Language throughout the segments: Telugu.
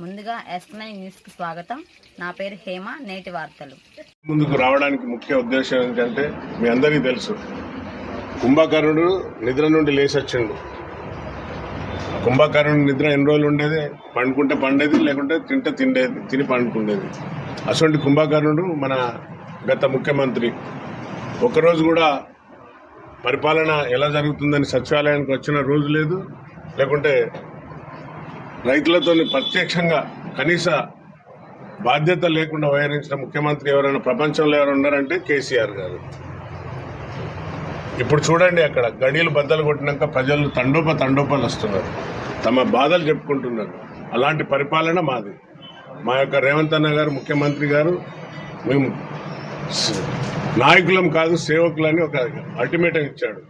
ముందుగా ఎస్ న్యూస్కు స్వాగతం. నా పేరు హేమ నేటి వార్తలు. ముందుకు రావడానికి ముఖ్య ఉద్దేశం ఏంటంటే మీ అందరికీ తెలుసు కుంభకర్ణుడు నిద్ర నుండి లేచొచ్చిండు కుంభకర్ణుడు నిద్ర ఎన్ని రోజులు ఉండేది? పండుకుంటే పండేది లేకుంటే తింటే తిండేది తిని పండుకుండేది. అటువంటి కుంభకర్ణుడు మన గత ముఖ్యమంత్రి. ఒకరోజు కూడా పరిపాలన ఎలా జరుగుతుందని సచివాలయానికి వచ్చిన రోజు లేదు లేకుంటే రైతులతో ప్రత్యక్షంగా కనీస బాధ్యత లేకుండా వ్యవహరించిన ముఖ్యమంత్రి ఎవరైనా ప్రపంచంలో ఎవరు ఉన్నారంటే కేసీఆర్ గారు. ఇప్పుడు చూడండి అక్కడ గడియలు బద్దలు కొట్టినాక ప్రజలు తండోప తండోపాలు వస్తున్నారు. తమ బాధలు చెప్పుకుంటున్నారు. అలాంటి పరిపాలన మాది. మా యొక్క రేవంత్ అన్న గారు ముఖ్యమంత్రి గారు మేము నాయకులం కాదు సేవకులని ఒక అల్టిమేటం ఇచ్చాడు.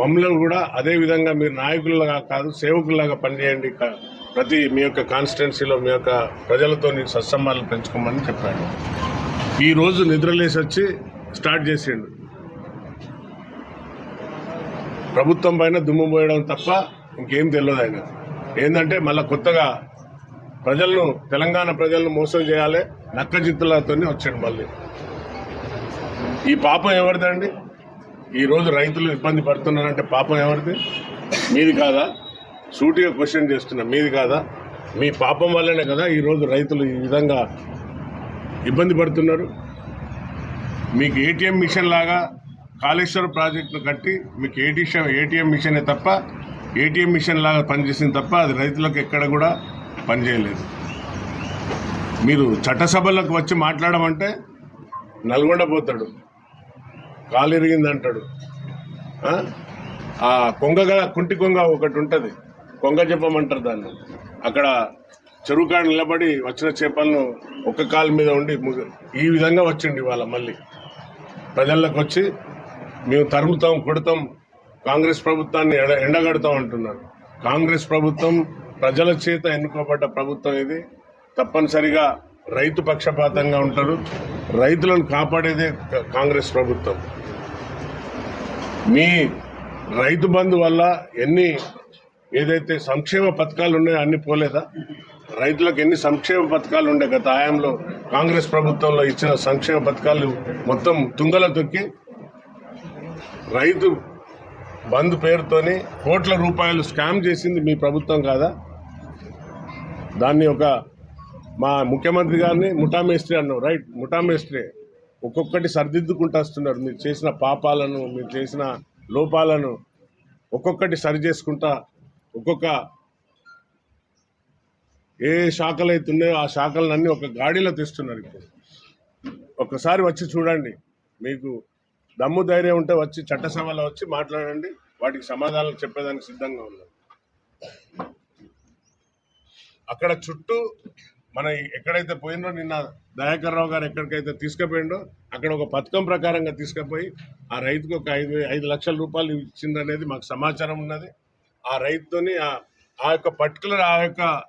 మమ్మల్ని కూడా అదే విధంగా మీరు నాయకుల్లాగా కాదు సేవకుల్లాగా పనిచేయండి ప్రతి మీ యొక్క కాన్స్టిట్యున్సీలో మీ యొక్క ప్రజలతో సత్సంబాలు పెంచుకోమని చెప్పాడు. ఈరోజు నిద్రలేసి వచ్చి స్టార్ట్ చేసిండు. ప్రభుత్వం పైన దుమ్ము పోయడం తప్ప ఇంకేం తెలియదు ఆయన ఏంటంటే మళ్ళీ కొత్తగా ప్రజలను తెలంగాణ ప్రజలను మోసం చేయాలి నక్క జిత్తులతోనే వచ్చాడు మళ్ళీ. ఈ పాపం ఎవరిదండి? ఈరోజు రైతులు ఇబ్బంది పడుతున్నారంటే పాపం ఎవరిది? మీది కాదా? సూటిగా క్వశ్చన్ చేస్తున్నా మీది కాదా? మీ పాపం వల్లనే కదా ఈ రోజు రైతులు ఈ విధంగా ఇబ్బంది పడుతున్నారు? మీకు ఏటీఎం మిషన్ లాగా కాళేశ్వర ప్రాజెక్టును కట్టి మీకు ఏటీఎం ఏటీఎం మిషనే తప్ప ఏటీఎం మిషన్ లాగా పనిచేసింది తప్ప అది రైతులకు ఎక్కడ కూడా పనిచేయలేదు. మీరు చట్టసభలకు వచ్చి మాట్లాడమంటే నల్గొండ పోతాడు. కాలు ఇరిగింది అంటాడు ఆ? కొంగ కొంగగా కుంటి కొంగ ఒకటి ఉంటుంది. కొంగ చెప్పమంటారు దాన్ని. అక్కడ చెరువు కాడ నిలబడి వచ్చిన చేపలను ఒక్క కాలు మీద ఉండి ము- ఈ విధంగా వచ్చిండి ఇవాళ మళ్ళీ. ప్రజల్లోకి వచ్చి మేము తరుముతాం కొడతాం కాంగ్రెస్ ప్రభుత్వాన్ని ఎడ ఎండగడతాం అంటున్నారు. కాంగ్రెస్ ప్రభుత్వం ప్రజల చేత ఎన్నుకోబడ్డ ప్రభుత్వం ఇది. తప్పనిసరిగా రైతు పక్షపాతంగా ఉంటారు. రైతులను కాపాడేదే కాంగ్రెస్ ప్రభుత్వం. మీ రైతు బంధు వల్ల ఎన్ని ఏదైతే సంక్షేమ పథకాలు ఉన్నాయో అన్ని పోలేదా? రైతులకు ఎన్ని సంక్షేమ పథకాలు ఉండే గత ఆయంలో కాంగ్రెస్ ప్రభుత్వంలో ఇచ్చిన సంక్షేమ పథకాలు మొత్తం తుంగల తొక్కి రైతు బంద్ పేరుతోని కోట్ల రూపాయలు స్కామ్ చేసింది మీ ప్రభుత్వం కాదా? దాన్ని ఒక మా ముఖ్యమంత్రి గారిని ముఠామేస్త్రి అన్నాం రైట్? ముఠామేస్త్రి. ఒక్కొక్కటి సరిదిద్దుకుంటూ వస్తున్నారు. మీరు చేసిన పాపాలను మీరు చేసిన లోపాలను ఒక్కొక్కటి సరి చేసుకుంటా ఒక్కొక్క ఏ శాఖలు అయితే ఉన్నాయో ఆ శాఖలన్నీ ఒక గాడిలో తెస్తున్నారు ఇప్పుడు. ఒక్కసారి వచ్చి చూడండి. మీకు దమ్ము ధైర్యం ఉంటే వచ్చి చట్టసభలో వచ్చి మాట్లాడండి. వాటికి సమాధానాలు చెప్పేదానికి సిద్ధంగా ఉన్నాం. అక్కడ చుట్టూ మన ఎక్కడైతే పోయిందో నిన్న దయాకర్ రావు గారు ఎక్కడికైతే తీసుకుపోయిండో అక్కడ ఒక పథకం ప్రకారంగా తీసుకుపోయి ఆ రైతుకు ఒక ఐదు ఐదు లక్షల రూపాయలు ఇచ్చిందనేది మాకు సమాచారం ఉన్నది. ఆ రైతుతోని ఆ- యొక్క పర్టికులర్ ఆ యొక్క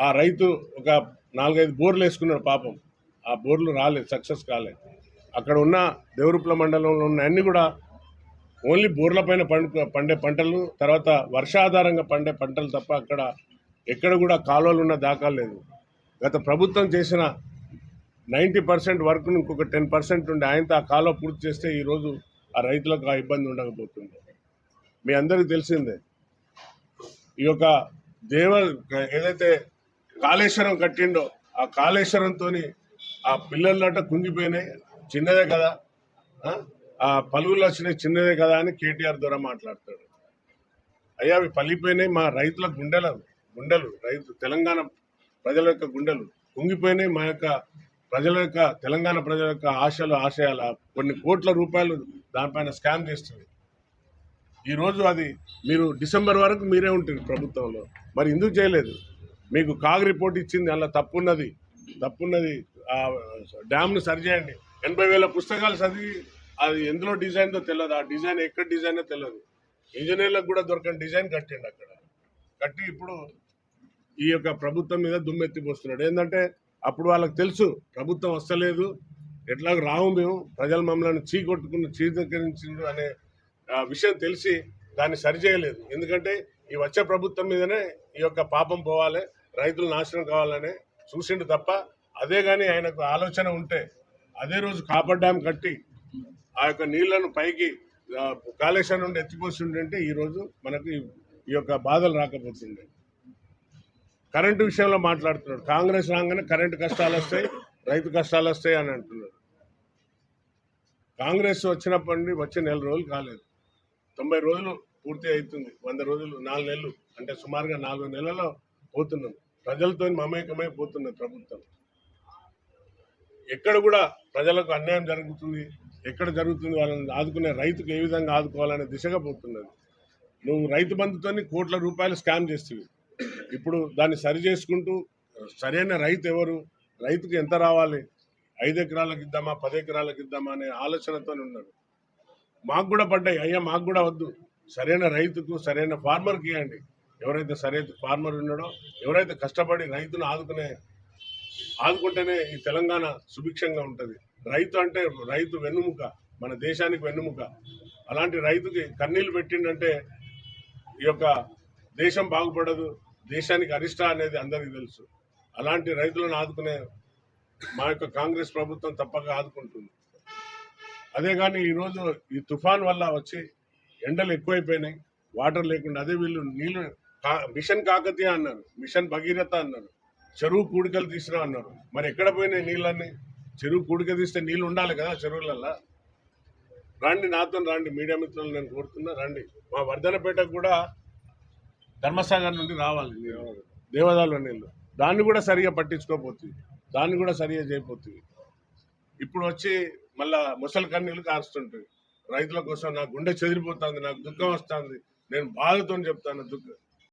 ఆ రైతు ఒక నాలుగైదు బోర్లు వేసుకున్నాడు పాపం. ఆ బోర్లు రాలేదు సక్సెస్ కాలేదు. అక్కడ ఉన్న దేవరుప్ల మండలంలో ఉన్న అన్ని కూడా ఓన్లీ బోర్ల పైన పండు పండే పంటలు తర్వాత వర్షాధారంగా పండే పంటలు తప్ప అక్కడ ఎక్కడ కూడా కాలువలు ఉన్న దాఖలేదు లేదు. గత ప్రభుత్వం చేసిన నైంటీ పర్సెంట్ వర్క్ ఇంకొక టెన్ పర్సెంట్ ఉండే ఆయనతో ఆ కాలువ పూర్తి చేస్తే ఈరోజు ఆ రైతులకు ఆ ఇబ్బంది ఉండకపోతుంది. మీ అందరికీ తెలిసిందే. ఈ యొక్క దేవ ఏదైతే కాళేశ్వరం కట్టిండో ఆ కాళేశ్వరంతో ఆ పిల్లలట కుంగిపోయినాయి. చిన్నదే కదా. ఆ? పలువులు వచ్చినాయి చిన్నదే కదా అని కేటీఆర్ ద్వారా మాట్లాడతాడు. అయ్యా అవి పలిపోయినాయి మా రైతుల గుండెల గుండెలు రైతు తెలంగాణ ప్రజల యొక్క గుండెలు. కుంగిపోయినాయి మా యొక్క ప్రజల యొక్క తెలంగాణ ప్రజల యొక్క ఆశలు ఆశయాలు. కొన్ని కోట్ల రూపాయలు దానిపైన స్కామ్ చేస్తుంది. ఈరోజు అది మీరు డిసెంబర్ వరకు మీరే ఉంటుంది ప్రభుత్వంలో. మరి ఎందుకు చేయలేదు? మీకు కాగ్ రిపోర్ట్ ఇచ్చింది అలా తప్పున్నది తప్పున్నది ఆ డ్యామ్ను సరిచేయండి. ఎనభై వేల పుస్తకాలు చదివి అది ఎందులో డిజైన్తో తెలియదు ఆ డిజైన్ ఎక్కడ డిజైనో తెలియదు ఇంజనీర్లకు కూడా దొరకని డిజైన్ కట్టిండు అక్కడ. కట్టి ఇప్పుడు ఈ యొక్క ప్రభుత్వం మీద దుమ్మెత్తిపోస్తున్నాడు ఏంటంటే అప్పుడు వాళ్ళకి తెలుసు ప్రభుత్వం వస్తలేదు. ఎట్లాగ రావు మేము ప్రజలు మమ్మల్ని చీకొట్టుకుని చీదకరించిండు అనే విషయం తెలిసి దాన్ని సరిచేయలేదు ఎందుకంటే ఈ వచ్చే ప్రభుత్వం మీదనే ఈ యొక్క పాపం పోవాలి రైతులు నాశనం కావాలనే చూసిండు తప్ప అదే కానీ ఆయనకు ఆలోచన ఉంటే అదే రోజు కాపర్ డ్యామ్ కట్టి ఆ యొక్క నీళ్ళను పైకి కాళేశ్వరం నుండి ఎత్తిపోతుండే ఈ రోజు మనకు ఈ- ఈ యొక్క బాధలు రాకపోతుండే. కరెంటు విషయంలో మాట్లాడుతున్నాడు. కాంగ్రెస్ రాగానే కరెంటు కష్టాలు వస్తాయి రైతు కష్టాలు వస్తాయి అని అంటున్నాడు. కాంగ్రెస్ వచ్చినప్పటి నుండి వచ్చే నెల రోజులు కాలేదు. తొంభై రోజులు పూర్తి అవుతుంది. వంద రోజులు నాలుగు నెలలు అంటే సుమారుగా నాలుగు నెలల్లో పోతున్నాం. ప్రజలతో మమేకమై పోతున్నది ప్రభుత్వం. ఎక్కడ కూడా ప్రజలకు అన్యాయం జరుగుతుంది ఎక్కడ జరుగుతుంది వాళ్ళని ఆదుకునే రైతుకు ఏ విధంగా ఆదుకోవాలనే దిశగా పోతున్నది. నువ్వు రైతు బంధుతో కోట్ల రూపాయలు స్కామ్ చేస్తుంది ఇప్పుడు దాన్ని సరి చేసుకుంటూ సరైన రైతు ఎవరు రైతుకు ఎంత రావాలి? ఐదు ఎకరాలకు ఇద్దామా పది ఎకరాలకు ఇద్దామా అనే ఆలోచనతో ఉన్నారు. మాకు కూడా పడ్డాయి. అయ్యా మాకు కూడా వద్దు. సరైన రైతుకు సరైన ఫార్మర్కి ఇవ్వండి. ఎవరైతే సరైన ఫార్మర్ ఉన్నాడో ఎవరైతే కష్టపడి రైతును ఆదుకునే ఆదుకుంటేనే ఈ తెలంగాణ సుభిక్షంగా ఉంటుంది. రైతు అంటే రైతు వెన్నుముక మన దేశానికి వెన్నుముక. అలాంటి రైతుకి కన్నీళ్ళు పెట్టిండంటే ఈ యొక్క దేశం బాగుపడదు దేశానికి అరిష్ట అనేది అందరికీ తెలుసు. అలాంటి రైతులను ఆదుకునే మా యొక్క కాంగ్రెస్ ప్రభుత్వం తప్పక ఆదుకుంటుంది. అదే కానీ ఈరోజు ఈ తుఫాన్ వల్ల వచ్చి ఎండలు ఎక్కువైపోయినాయి వాటర్ లేకుండా. అదే వీళ్ళు నీళ్ళు కా- మిషన్ కాకతీయ అన్నారు మిషన్ భగీరథ అన్నారు చెరువు కూడికలు తీసినా అన్నారు. మరి ఎక్కడ పోయినాయి నీళ్ళన్నీ? చెరువు కూడిక తీస్తే నీళ్ళు ఉండాలి కదా చెరువులల్లో. రండి నాతో రండి మీడియా మిత్రులు నేను కోరుతున్నా రండి. మా వర్ధనపేట కూడా ధర్మసాగర్ నుండి రావాలి దేవదాలు నీళ్ళు. దాన్ని కూడా సరిగా పట్టించుకోపోతుంది దాన్ని కూడా సరిగా చేయపోతుంది. ఇప్పుడు వచ్చి మళ్ళా ముసలి కన్నీళ్ళు కారుస్తుంటుంది రైతుల కోసం నా గుండె చెదిరిపోతుంది నాకు దుఃఖం వస్తుంది. నేను బాధతో చెప్తాను దుఃఖం